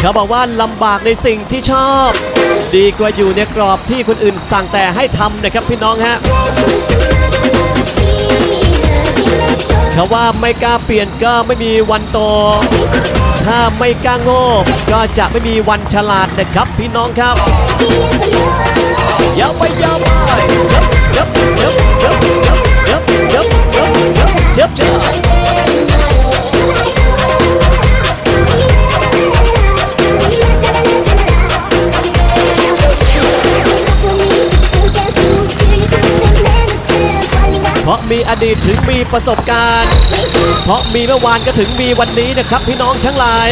เขาบอกว่าลำบากในสิ่งที่ชอบ ดีกว่าอยู่ในกรอบที่คนอื่นสั่งแต่ให้ทำนะครับพี่น้องฮะเขาว่าไม่กล้าเปลี่ยนก็ไม่มีวันโต ถ้าไม่กล้าโง่ก็จะไม่มีวันฉลาดนะครับพี่น้องครับ ราะมีอดีตถึงมีประสบการณ์ เพราะมีเมื่อวานก็ถึงมีวันนี้นะครับพี่น้องทั้งหลาย